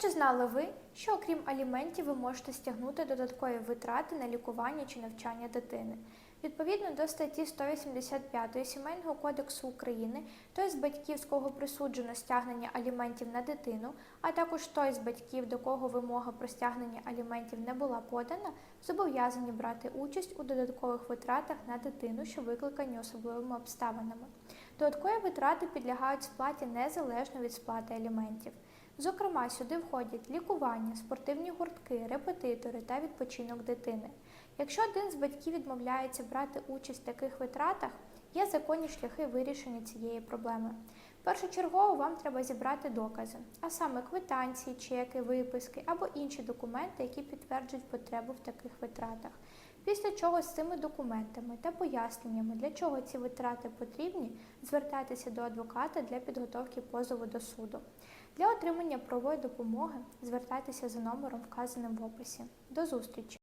чи знали ви, що окрім аліментів ви можете стягнути додаткові витрати на лікування чи навчання дитини? Відповідно до статті 185 Сімейного кодексу України, той з батьків, з кого присуджено стягнення аліментів на дитину, а також той з батьків, до кого вимога про стягнення аліментів не була подана, зобов'язані брати участь у додаткових витратах на дитину, що викликані особливими обставинами. Додаткові витрати підлягають сплаті незалежно від сплати аліментів. Зокрема, сюди входять лікування, спортивні гуртки, репетитори та відпочинок дитини. Якщо один з батьків відмовляється брати участь в таких витратах, є законні шляхи вирішення цієї проблеми. Першочергово вам треба зібрати докази, а саме квитанції, чеки, виписки або інші документи, які підтверджують потребу в таких витратах. Після чого з цими документами та поясненнями, для чого ці витрати потрібні, звертайтеся до адвоката для підготовки позову до суду. Для отримання правової допомоги звертайтеся за номером, вказаним в описі. До зустрічі!